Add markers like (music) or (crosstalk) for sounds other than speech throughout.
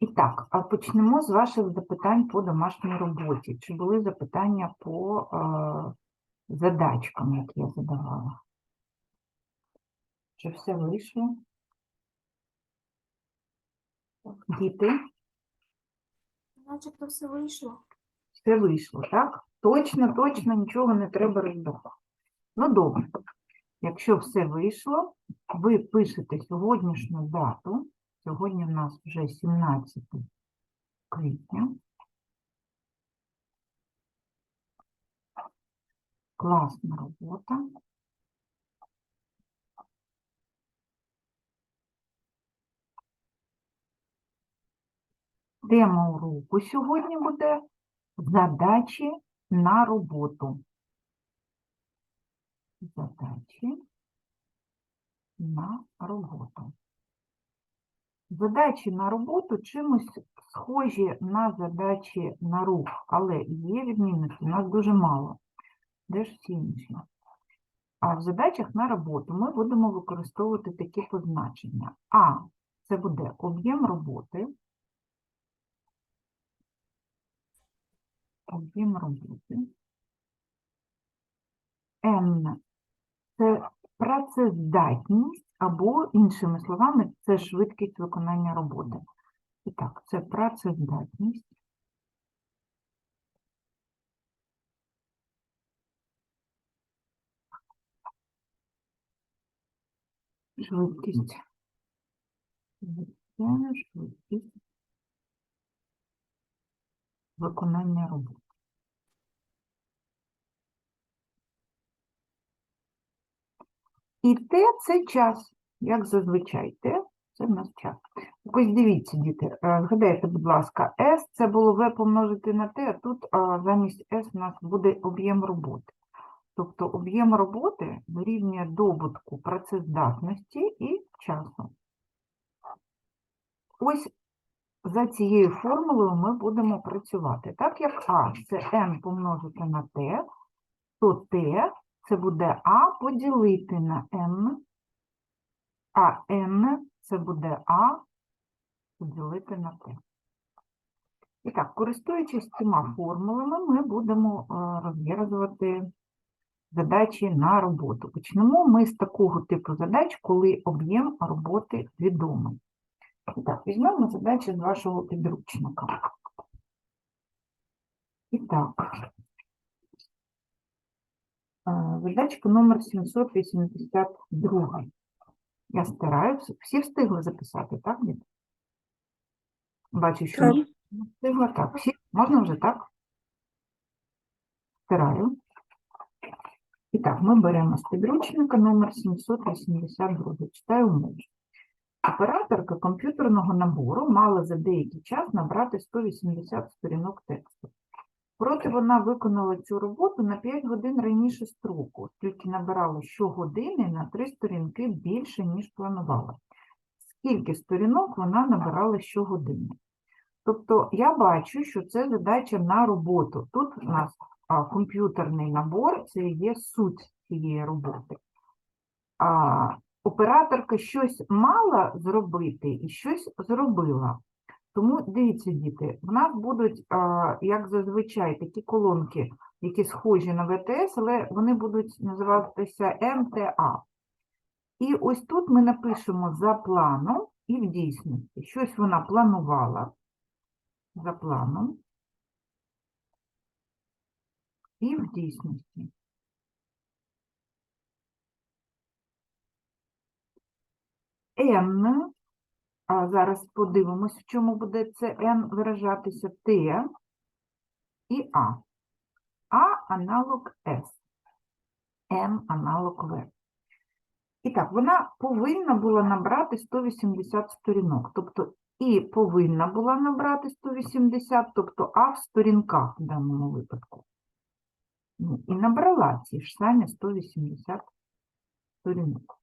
І так, а почнемо з ваших запитань по домашній роботі. Чи були запитання по е, задачкам, які я задавала? Чи все вийшло? Діти, Начебто все вийшло. все вийшло, так? Точно, точно нічого не треба роздавати. Ну, добре. Якщо все вийшло, ви пишете сьогоднішню дату. Сьогодні в нас вже 17 квітня. Класна робота. Тема уроку сьогодні буде задачі на роботу. Задачі на роботу. Задачі на роботу чимось схожі на задачі на рух, але є відмінності, у нас дуже мало. Де ж всі інші? А в задачах на роботу ми будемо використовувати такі позначення. А це буде об'єм роботи. Об'єм роботи. Н це працездатність, або, іншими словами, це швидкість виконання роботи. І так, це працездатність. Швидкість. Швидкість виконання роботи. І Т – це час, як зазвичай. Т – це в нас час. Ось дивіться, діти, е, згадайте, будь ласка, С – це було В помножити на Т, а тут замість С у нас буде об'єм роботи. Тобто об'єм роботи дорівнює добутку працездатності і часу. Ось за цією формулою ми будемо працювати. Так як А – це n помножити на Т, то Т це буде А поділити на n, а n це буде А поділити на Т. І так, користуючись цими формулами, ми будемо е, розв'язувати задачі на роботу. Почнемо ми з такого типу задач, коли об'єм роботи відомий. І так, візьмемо задачі з вашого підручника. І так, задачка номер 782. Я стараюся. Всі встигли записати, так? Бачу, що Так. Не встигла. Так, всі? Можна вже так? Стираю. І так, ми беремо з підручника номер 782. Читаю умову. Операторка комп'ютерного набору мала за деякий час набрати 180 сторінок тексту. Проте вона виконала цю роботу на 5 годин раніше строку, оскільки набирала щогодини на 3 сторінки більше, ніж планувала. Скільки сторінок вона набирала щогодини? Тобто я бачу, що це задача на роботу. Тут у нас а, комп'ютерний набор, це є суть цієї роботи. А, операторка щось мала зробити і щось зробила. Тому дивіться, діти, в нас будуть, як зазвичай, такі колонки, які схожі на ВТС, але вони будуть називатися МТА. І ось тут ми напишемо за планом і в дійсності. Щось вона планувала за планом і в дійсності. N, а зараз подивимось, в чому буде це N виражатися T і А. А аналог S, N аналог V. І так, вона повинна була набрати 180 сторінок. Тобто і повинна була набрати 180, тобто А в сторінках в даному випадку. Ну, і набрала ці ж самі 180 сторінок.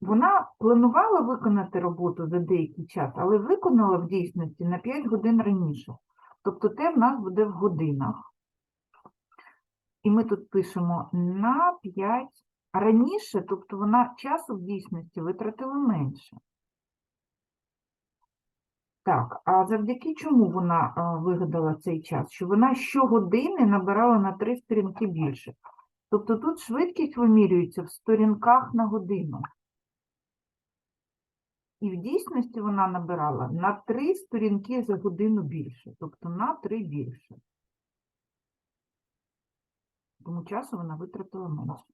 Вона планувала виконати роботу за деякий час, але виконала в дійсності на 5 годин раніше. Тобто те в нас буде в годинах. І ми тут пишемо на 5 раніше, тобто вона часу в дійсності витратила менше. Так, а завдяки чому вона вигадала цей час? Що вона щогодини набирала на три сторінки більше. Тобто тут швидкість вимірюється в сторінках на годину. І в дійсності вона набирала на три сторінки за годину більше, тобто на три більше. Тому часу вона витратила менше.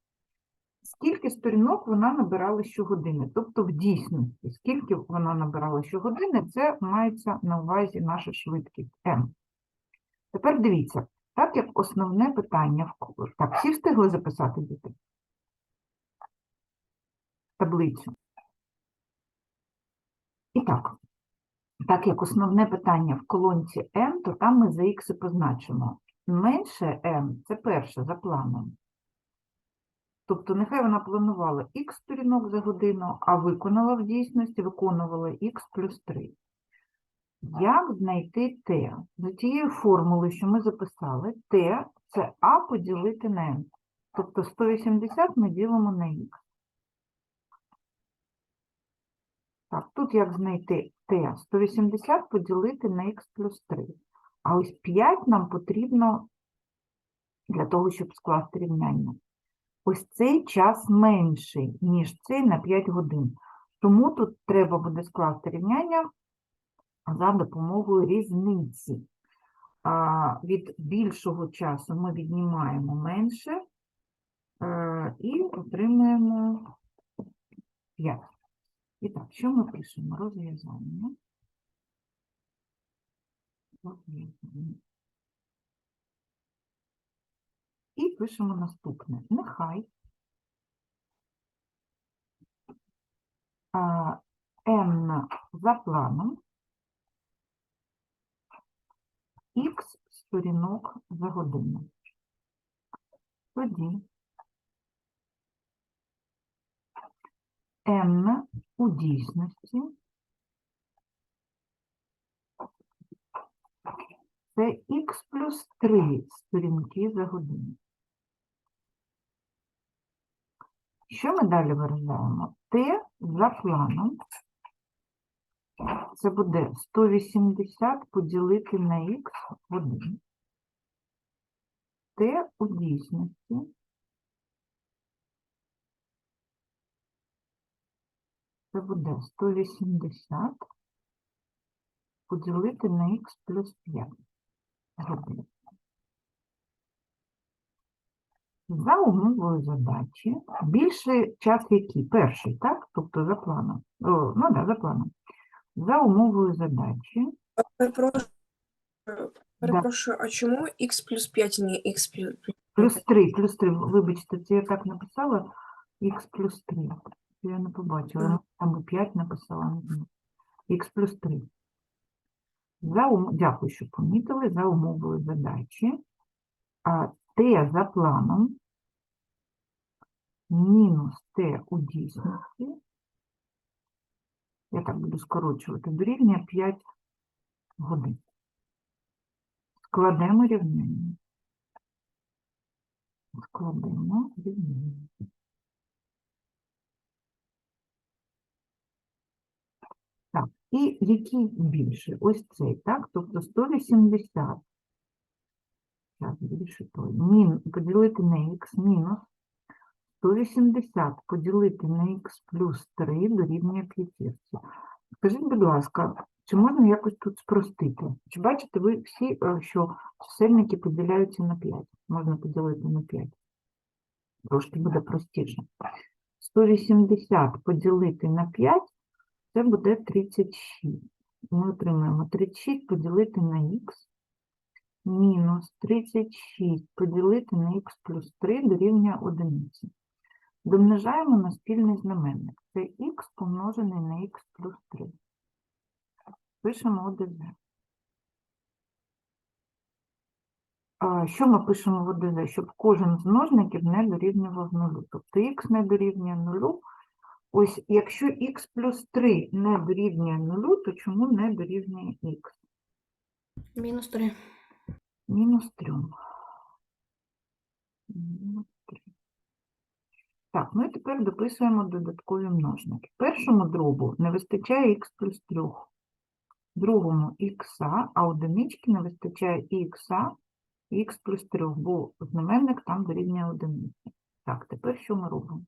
Скільки сторінок вона набирала щогодини? Тобто в дійсності, скільки вона набирала щогодини, це мається на увазі наша швидкість m. Тепер дивіться, так як основне питання в Так, всі встигли записати діти? Таблицю. Так, так як основне питання в колонці m, то там ми за х і позначимо. Менше m – це перше за планом. Тобто нехай вона планувала х сторінок за годину, а виконала в дійсності, виконувала х плюс 3. Як знайти t? За тією формулою, що ми записали, t – це а поділити на n. Тобто 180 ми ділимо на х. Так, тут як знайти t? 180 поділити на х плюс 3. А ось 5 нам потрібно для того, щоб скласти рівняння. Ось цей час менший, ніж цей на 5 годин. Тому тут треба буде скласти рівняння за допомогою різниці. Від більшого часу ми віднімаємо менше е, і отримуємо 5. І так, що ми пишемо? Розв'язання. Розв'язання. І пишемо наступне. Нехай n за планом х сторінок за годину. Тоді n у дійсності це х плюс 3 сторінки за годину. Що ми далі виражаємо? Т за планом. Це буде 180 поділити на х 1. Т у дійсності. Це буде 180 поділити на х плюс 5 годин. За умовою задачі більший час який? Перший, так? Тобто за планом. О, ну да, за планом. За умовою задачі Перепрошую, перепрошую, а чому х плюс 5, не х плюс плюс 3, плюс 3, вибачте, це я так написала, х плюс 3. Я не побачила, там і 5 написала, х плюс 3. За ум... Дякую, що помітили, за умовою задачі. А Т за планом мінус Т у дійсності, я так буду скорочувати, дорівнює 5 годин. Складемо рівняння. Складемо рівняння. Так, і який більше? Ось цей, так? Тобто 180. Зараз більше той. Мін, поділити на х мінус 180 поділити на х плюс 3 дорівнює 5. Скажіть, будь ласка, чи можна якось тут спростити? Чи бачите ви всі, е, що чисельники поділяються на 5? Можна поділити на 5. Трошки буде простіше. 180 поділити на 5 це буде 36. Ми отримаємо 36 поділити на х мінус 36 поділити на х плюс 3 дорівнює 1. Домножаємо на спільний знаменник. Це х помножений на х плюс 3. Пишемо ОДЗ. Що ми пишемо в ОДЗ? Щоб кожен з множників не дорівнював нулю. Тобто х не дорівнює нулю. Ось якщо х плюс 3 не дорівнює нулю, то чому не дорівнює х? Мінус 3. Мінус 3. Мінус 3. Так, ну і тепер дописуємо додаткові множники. Першому дробу не вистачає х плюс 3. другому х, а одинички не вистачає і х, і х плюс 3, бо знаменник там дорівнює одиниці. Так, тепер що ми робимо?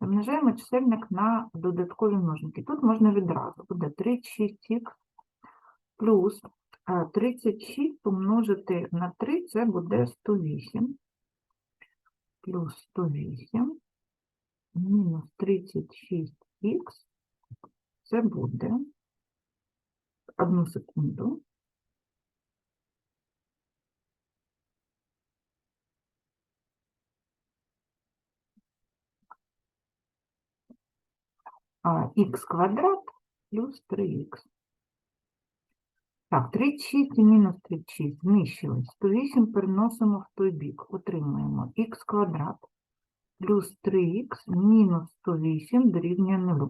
Помножаємо чисельник на додаткові множники. Тут можна відразу. Буде 36х плюс 36 помножити на 3, це буде 108. Плюс 108 мінус 36х, це буде, одну секунду, а, х квадрат плюс 3х. Так, 36 і мінус 36 знищились. 108 переносимо в той бік. Отримуємо х квадрат плюс 3х мінус 108 дорівнює 0.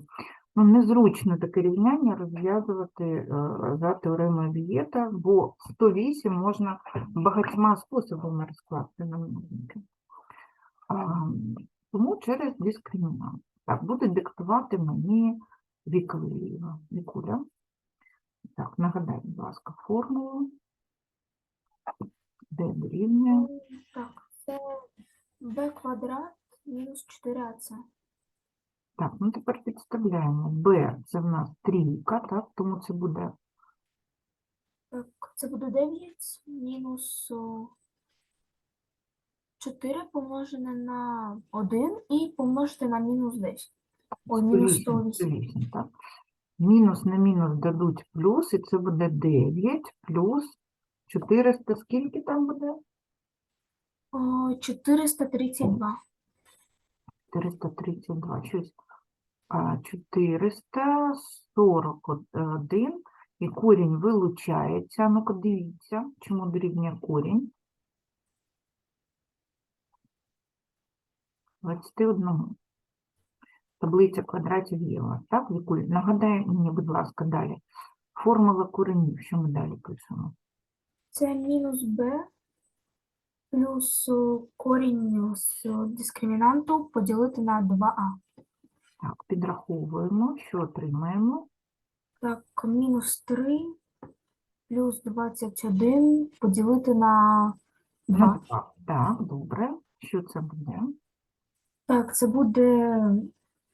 Ну, незручно таке рівняння розв'язувати е, за теоремою Вієта, бо 108 можна багатьма способами розкласти на множники. Тому через дискримінант. Так, буде диктувати мені Вікуліва. Вікуля. Так, нагадай, будь ласка, формулу. Де дорівнює? Так, це b квадрат мінус 4ac. Так, ну тепер підставляємо. b це в нас трійка, так, тому це буде Так, це буде 9 мінус 4 помножене на 1 і помножити на мінус 10. Ой, мінус 108, 108. 108, так. Мінус на мінус дадуть плюс, і це буде 9 плюс 400, скільки там буде? О, 432. 432, щось. 441, і корінь вилучається. Ну-ка, дивіться, чому дорівнює корінь. 21. Таблиця квадратів є у вас, так, Вікуль? Нагадай мені, будь ласка, далі. Формула коренів, що ми далі пишемо? Це мінус b плюс корінь з дискримінанту поділити на 2а. Так, підраховуємо, що отримаємо. Так, мінус 3 плюс 21 поділити на На 2. два. Так, добре. Що це буде? Так, це буде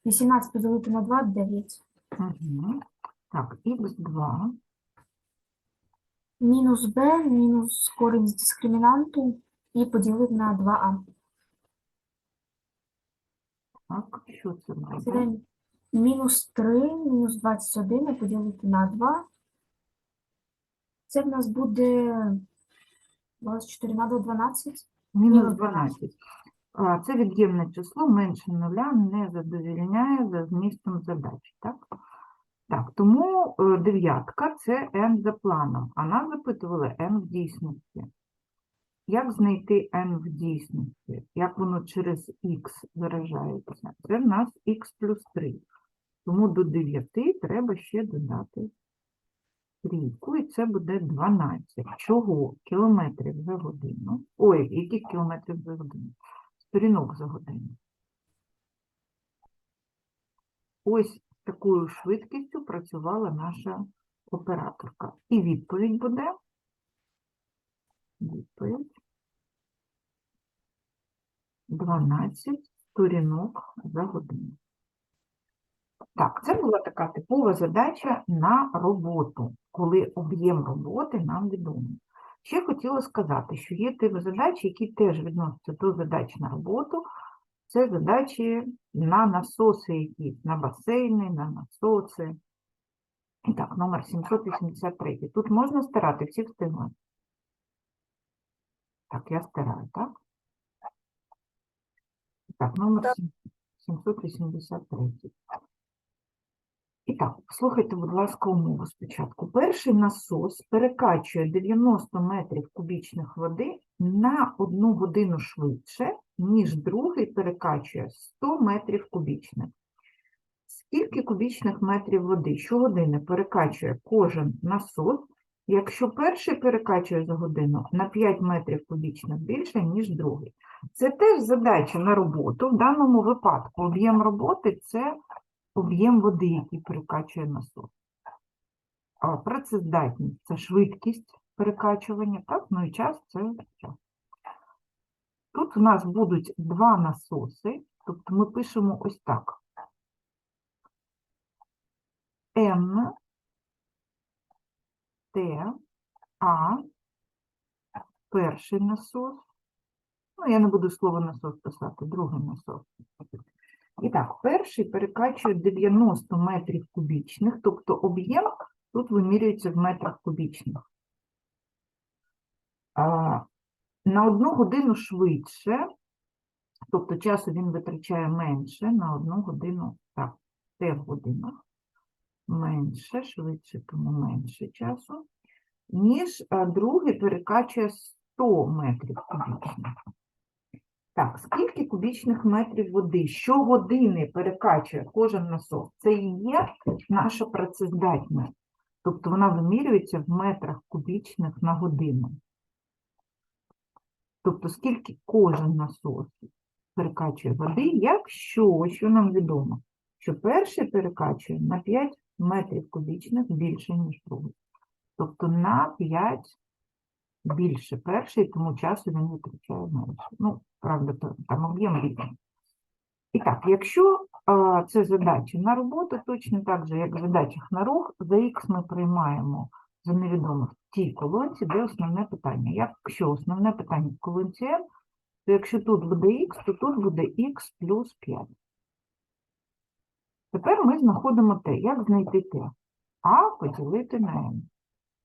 18 поділити на 2 – 9. Угу. Так, х2. Мінус b, мінус корінь з дискримінанту і поділити на 2а. Так, що це буде мінус 3, мінус 21 і поділити на 2. Це в нас буде 24 на 12. Мінус мінус 12. Це від'ємне число менше нуля не задовільняє за змістом задачі, так? Так, тому е, дев'ятка – це n за планом, а нас запитували n в дійсності. Як знайти n в дійсності? Як воно через x виражається? Це в нас x плюс 3. Тому до 9 треба ще додати трійку, і це буде 12. Чого? Кілометрів за годину. Ой, яких кілометрів за годину? Сторінок за годину. Ось з такою швидкістю працювала наша операторка. І відповідь буде. Відповідь. 12 сторінок за годину. Так, це була така типова задача на роботу, коли об'єм роботи нам відомий. Ще хотіла сказати, що є типи задач, які теж відносяться до задач на роботу. Це задачі на насоси якісь, на басейни, на насоси. І так, номер 783. Тут можна стирати, всі встигли. Так, я стираю, так? Так, номер 783. І так, слухайте, будь ласка, умову спочатку. Перший насос перекачує 90 метрів кубічних води на одну годину швидше, ніж другий перекачує 100 метрів кубічних. Скільки кубічних метрів води щогодини перекачує кожен насос, якщо перший перекачує за годину на 5 метрів кубічних більше, ніж другий? Це теж задача на роботу. В даному випадку об'єм роботи – це об'єм води, який перекачує насос. працездатність це швидкість перекачування, так, ну і час це час. Тут у нас будуть два насоси, тобто ми пишемо ось так. Н, Т, А, перший насос. Ну, я не буду слово насос писати, другий насос. І так, перший перекачує 90 метрів кубічних, тобто об'єм тут вимірюється в метрах кубічних. А, на одну годину швидше, тобто часу він витрачає менше на одну годину, так, це в годинах, менше, швидше, тому менше часу, ніж другий перекачує 100 метрів кубічних. Так, скільки кубічних метрів води щогодини перекачує кожен насос? Це і є наша працездатність. Тобто вона вимірюється в метрах кубічних на годину. Тобто, скільки кожен насос перекачує води, якщо, що нам відомо, що перший перекачує на 5 метрів кубічних більше, ніж другий. Тобто на 5 більше перший, тому часу він витрачає менше. Ну, правда, там об'єм різний. І так, якщо а, це задача на роботу, точно так же, як в задачах на рух, за х ми приймаємо за невідомих в тій колонці, де основне питання. Якщо основне питання в колонці N, то якщо тут буде х, то тут буде х плюс 5. Тепер ми знаходимо те, як знайти те. А поділити на n.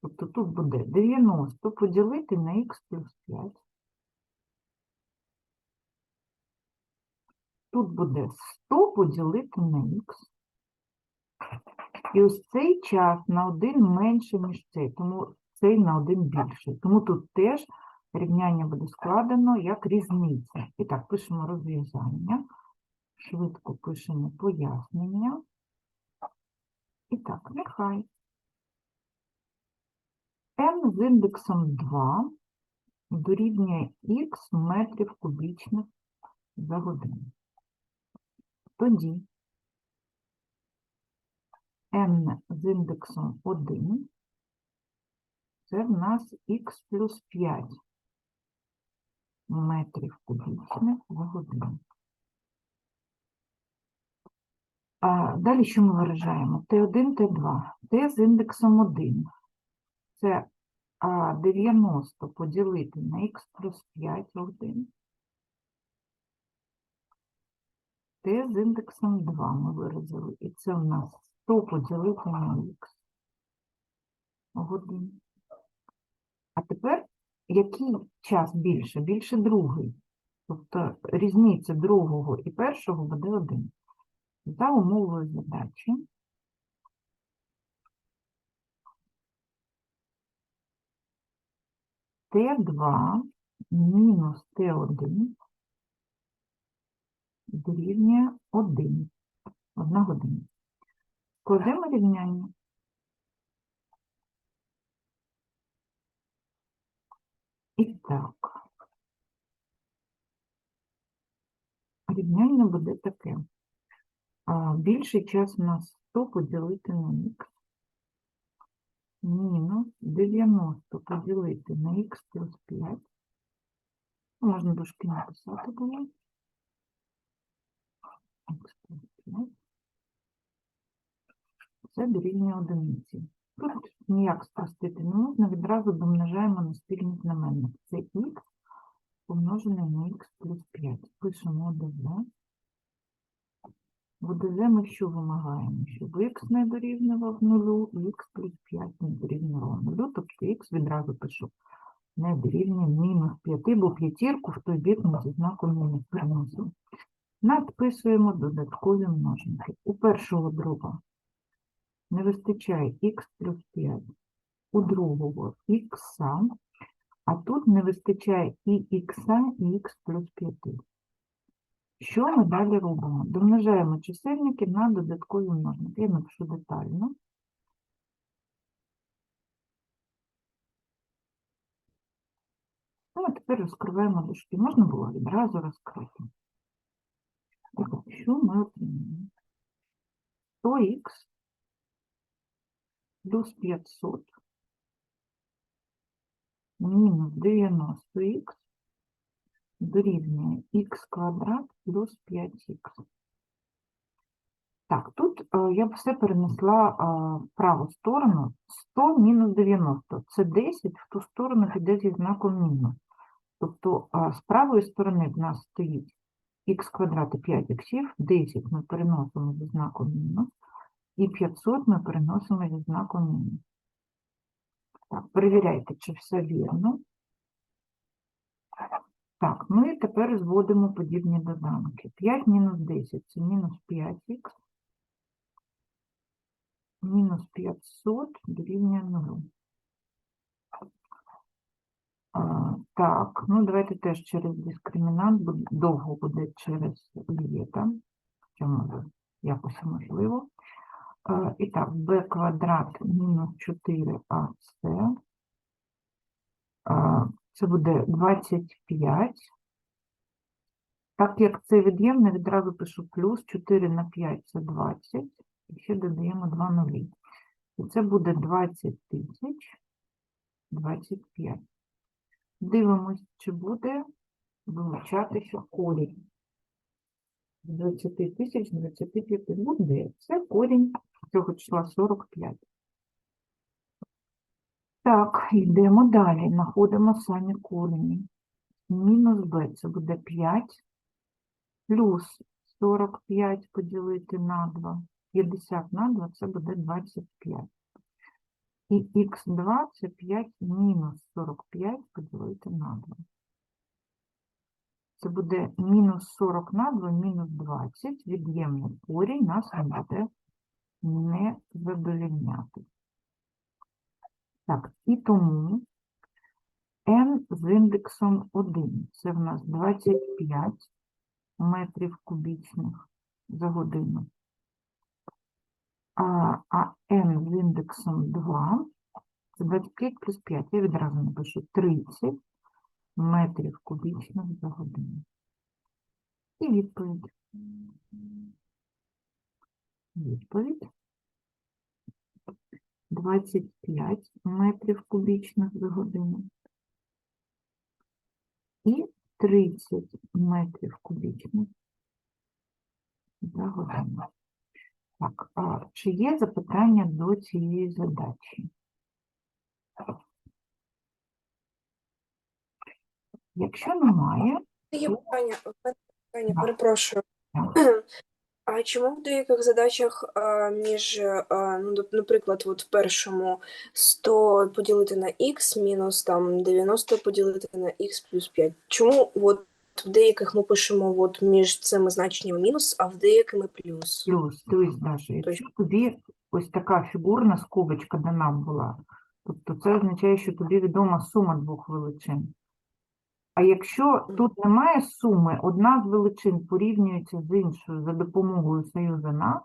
Тобто тут буде 90 поділити на х плюс 5. Тут буде 100 поділити на х. І ось цей час на один менше, ніж цей, тому цей на один більший. Тому тут теж рівняння буде складено як різниця. І так, пишемо розв'язання. Швидко пишемо пояснення. І так, нехай. N з індексом 2 дорівнює х метрів кубічних за годину. Тоді n з індексом 1 це в нас х плюс 5 метрів кубічних за годину. А далі що ми виражаємо? Т1, Т2. Т з індексом 1. Це а, 90 поділити на х плюс 5 годин. Т з індексом 2 ми виразили. І це у нас 100 поділити на х годин. А тепер який час більше? Більше другий. Тобто різниця другого і першого буде 1. За умовою задачі Т2 мінус Т1 дорівнює 1. Одна година. Складемо рівняння. І так. Рівняння буде таке. Більший час у нас 100 поділити на х. Мінус 90 поділити на х плюс 5. Ну, Можна дужки написати було. Х плюс 5. Це дорівнює одиниці. Тут ніяк спростити не можна, відразу домножаємо на спільний знаменник. Це х помножене на х плюс 5. Пишемо ОДЗ. В ОДЗ ми що вимагаємо? Щоб х не дорівнював нулю, х плюс 5 не дорівнював нулю, тобто х відразу пишу не дорівнює мінус 5, бо п'ятірку в той бік ми зі знаком мінус переносимо. Надписуємо додаткові множники. У першого дроба не вистачає х плюс 5, у другого х, а тут не вистачає і х, і х плюс 5. Що ми далі робимо? Домножаємо чисельники на додаткові множники. Я напишу детально. Ну, а тепер розкриваємо дужки. Можна було відразу розкрити. Так, що ми отримаємо? 100х плюс 500 мінус 90х дорівнює х квадрат плюс 5х. Так, тут е, я б все перенесла е, в праву сторону. 100 мінус 90. Це 10 в ту сторону піде зі знаком мінус. Тобто е, з правої сторони в нас стоїть х квадрат і 5 х, 10 ми переносимо зі знаком мінус, і 500 ми переносимо зі знаком мінус. Так, перевіряйте, чи все вірно. Так, і тепер зводимо подібні доданки. 5 мінус 10 це мінус 5х. Мінус 500 дорівнює 0. А, так, ну давайте теж через дискримінант, бо довго буде через. Хоча може якось можливо. А, і так, b квадрат мінус 4ac. Це буде 25. Так як це від'ємне, відразу пишу плюс 4 на 5 це 20. І ще додаємо 2 нулі. І це буде 20 тисяч 25. Дивимось, чи буде вилучатися корінь. З 20 тисяч 25 буде. Це корінь цього числа 45. Так, йдемо далі. Знаходимо самі корені. Мінус b це буде 5 плюс 45 поділити на 2. 50 на 2 це буде 25. І х2 це 5 мінус 45 поділити на 2. Це буде мінус 40 на 2, мінус 20. Від'ємний корінь нас не буде не задовільняти. Так, і тому n з індексом 1. Це в нас 25 метрів кубічних за годину. А, а n з індексом 2 це 25 плюс 5. Я відразу напишу 30 метрів кубічних за годину. І відповідь. Відповідь. 25 метрів кубічних за годину. І 30 метрів кубічних за годину. Так, а чи є запитання до цієї задачі? Якщо немає, Є питання, питання, перепрошую. Так. (clears throat) А чому в деяких задачах а, між, а, ну, доп- наприклад, от в першому 100 поділити на х мінус там 90 поділити на х плюс 5? Чому от в деяких ми пишемо от між цими значеннями мінус, а в деякими плюс? плюс, дивись, Даша, якщо тобі ось така фігурна скобочка дана була, тобто це означає, що тобі відома сума двох величин. А якщо тут немає суми, одна з величин порівнюється з іншою за допомогою союза на,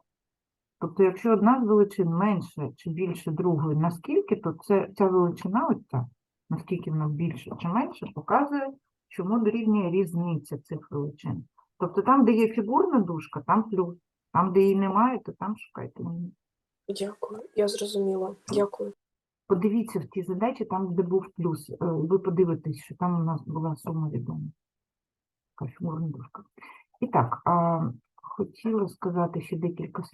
тобто якщо одна з величин менше чи більше другої, наскільки, то це, ця величина, ось ця, наскільки вона більше чи менше, показує, чому дорівнює різниця цих величин. Тобто там, де є фігурна дужка, там плюс. Там, де її немає, то там шукайте. Дякую, я зрозуміла. Дякую. Подивіться в ті задачі, там, де був плюс. е, Ви подивитесь, що там у нас була сума відома. Кашмурна дужка. І так, хотіла сказати ще декілька